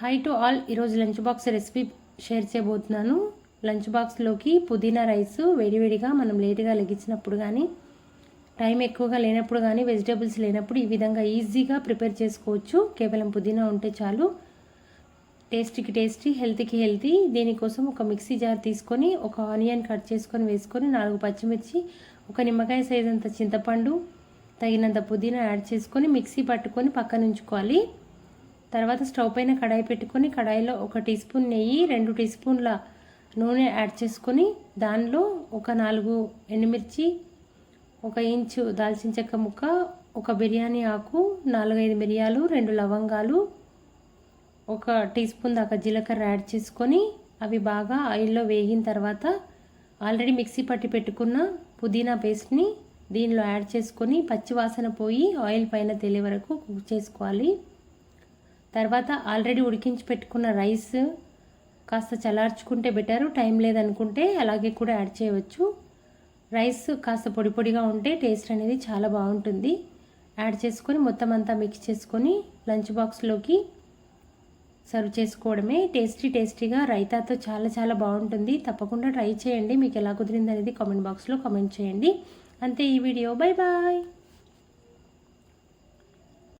High to all ఈరోజు lunch box recipe share చేయబోతున్నాను. Lunch బాక్స్లోకి పుదీనా రైస్ వేడివేడిగా మనం లేటుగా లెగించినప్పుడు కానీ టైం ఎక్కువగా లేనప్పుడు కానీ వెజిటేబుల్స్ లేనప్పుడు ఈ విధంగా ఈజీగా ప్రిపేర్ చేసుకోవచ్చు. కేవలం పుదీనా ఉంటే చాలు. టేస్టీకి టేస్టీ హెల్త్కి హెల్తీ దీనికోసం ఒక మిక్సీ జార్ తీసుకొని ఒక ఆనియన్ కట్ చేసుకొని వేసుకొని నాలుగు పచ్చిమిర్చి ఒక నిమ్మకాయ సైజ్ అంత చింతపండు తగినంత పుదీనా యాడ్ చేసుకొని మిక్సీ పట్టుకొని పక్కన ఉంచుకోవాలి తర్వాత స్టవ్ పైన కడాయి పెట్టుకొని కడాయిలో ఒక టీ స్పూన్ నెయ్యి రెండు టీ స్పూన్ల నూనె యాడ్ చేసుకొని దానిలో ఒక నాలుగు ఎండుమిర్చి ఒక ఇంచు దాల్చిన చెక్క ముక్క ఒక బిర్యానీ ఆకు నాలుగైదు మిరియాలు రెండు లవంగాలు ఒక టీ స్పూన్ దాకా జీలకర్ర యాడ్ చేసుకొని అవి బాగా ఆయిల్లో వేగిన తర్వాత ఆల్రెడీ మిక్సీ పట్టి పెట్టుకున్న పుదీనా పేస్ట్ని దీనిలో యాడ్ చేసుకొని పచ్చివాసన పోయి ఆయిల్ పైన తెలియ వరకు కుక్ చేసుకోవాలి. తర్వాత ఆల్రెడీ ఉడికించి పెట్టుకున్న రైస్ కాస్త చల్లార్చుకుంటే బెటరు టైం లేదనుకుంటే అలాగే కూడా యాడ్ చేయవచ్చు. రైస్ కాస్త పొడి పొడిగా ఉంటే టేస్ట్ అనేది చాలా బాగుంటుంది. యాడ్ చేసుకొని మొత్తం అంతా మిక్స్ చేసుకొని లంచ్ బాక్స్లోకి సర్వ్ చేసుకోవడమే. టేస్టీ టేస్టీగా రైతాతో చాలా చాలా బాగుంటుంది. తప్పకుండా ట్రై చేయండి. మీకు ఎలా కుదిరింది అనేది కామెంట్ బాక్స్లో కామెంట్ చేయండి. అంతే ఈ వీడియో. Bye bye.